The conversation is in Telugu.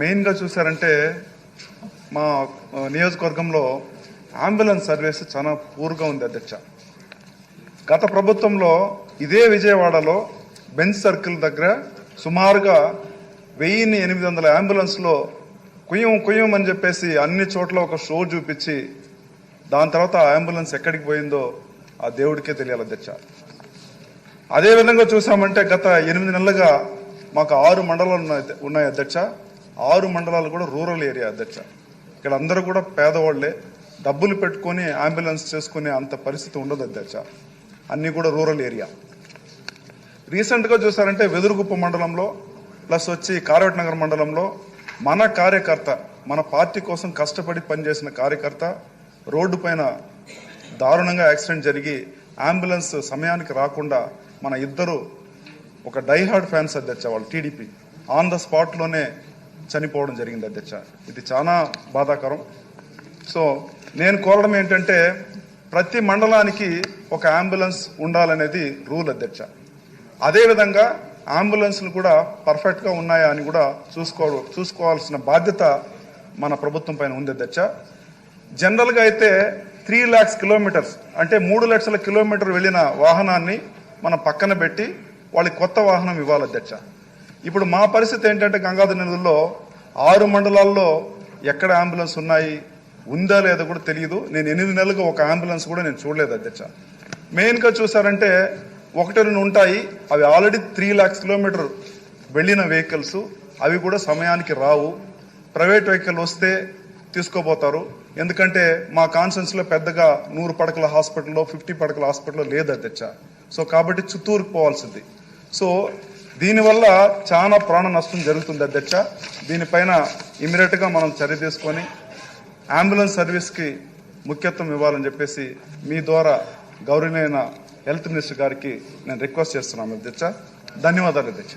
మెయిన్గా చూసారంటే మా నియోజకవర్గంలో అంబులెన్స్ సర్వీస్ చాలా పూర్గా ఉంది అధ్యక్ష. గత ప్రభుత్వంలో ఇదే విజయవాడలో బెంచ్ సర్కిల్ దగ్గర సుమారుగా వెయ్యిన్ని ఎనిమిది వందల అంబులెన్స్లో కుయ్యం కుయ్యం అని చెప్పేసి అన్ని చోట్ల ఒక షో చూపించి దాని తర్వాత ఆ అంబులెన్స్ ఎక్కడికి పోయిందో ఆ దేవుడికే తెలియాలి అధ్యక్ష. అదేవిధంగా చూసామంటే గత ఎనిమిది నెలలుగా మాకు ఆరు మండలాలు ఉన్నాయి ఉన్నాయి అధ్యక్ష. ఆరు మండలాలు కూడా రూరల్ ఏరియా అధ్యక్ష. ఇక్కడ అందరూ కూడా పేదవాళ్ళే. డబ్బులు పెట్టుకొని అంబులెన్స్ చేసుకునే అంత పరిస్థితి ఉండదు అధ్యక్ష. అన్నీ కూడా రూరల్ ఏరియా. రీసెంట్గా చూసారంటే వెదురుగుప్ప మండలంలో ప్లస్ వచ్చి కార్వేట్ నగర్ మండలంలో మన కార్యకర్త మన పార్టీ కోసం కష్టపడి పనిచేసిన కార్యకర్త రోడ్డు పైన దారుణంగా యాక్సిడెంట్ జరిగి అంబులెన్స్ సమయానికి రాకుండా మన ఇద్దరు ఒక డైహార్డ్ ఫ్యాన్స్ అధ్యక్ష వాళ్ళు టీడీపీ. ఆన్ ద స్పాట్లోనే చనిపోవడం జరిగింది అధ్యక్ష ఇది చాలా బాధాకరం. సో నేను కోరడం ఏంటంటే ప్రతి మండలానికి ఒక అంబులెన్స్ ఉండాలనేది రూల్ అధ్యక్ష అదేవిధంగా అంబులెన్స్లు కూడా పర్ఫెక్ట్గా ఉన్నాయా అని కూడా చూసుకో చూసుకోవాల్సిన బాధ్యత మన ప్రభుత్వం పైన ఉంది అధ్యక్ష జనరల్గా అయితే త్రీ ల్యాక్స్ కిలోమీటర్స్ అంటే మూడు లక్షల కిలోమీటర్ వెళ్ళిన వాహనాన్ని మనం పక్కన పెట్టి వాళ్ళకి కొత్త వాహనం ఇవ్వాలి అధ్యక్ష ఇప్పుడు మా పరిస్థితి ఏంటంటే గంగాధర నిధుల్లో ఆరు మండలాల్లో ఎక్కడ అంబులెన్స్ ఉన్నాయి ఉందా లేదా కూడా తెలియదు నేను ఎనిమిది నెలలుగా ఒక అంబులెన్స్ కూడా నేను చూడలేదు అధ్యక్ష. మెయిన్గా చూసారంటే ఒకటి రెండు ఉంటాయి. అవి ఆల్రెడీ త్రీ ల్యాక్స్ కిలోమీటర్ వెళ్ళిన వెహికల్స్. అవి కూడా సమయానికి రావు. ప్రైవేట్ వెహికల్ వస్తే తీసుకోపోతారు ఎందుకంటే మా కాన్సెన్స్లో పెద్దగా నూరు పడకల హాస్పిటల్లో ఫిఫ్టీ పడకల హాస్పిటల్లో లేదు అధ్యక్ష. సో కాబట్టి చిత్తూరుకు పోవాల్సింది. సో దీనివల్ల చాలా ప్రాణ నష్టం జరుగుతుంది అధ్యక్ష. దీనిపైన ఇమీడియట్గా మనం చర్య తీసుకొని అంబులెన్స్ సర్వీస్కి ముఖ్యత్వం ఇవ్వాలని చెప్పేసి మీ ద్వారా గౌరవనీయ హెల్త్ మినిస్టర్ గారికి నేను రిక్వెస్ట్ చేస్తున్నాను అధ్యక్ష. ధన్యవాదాలు అధ్యక్ష.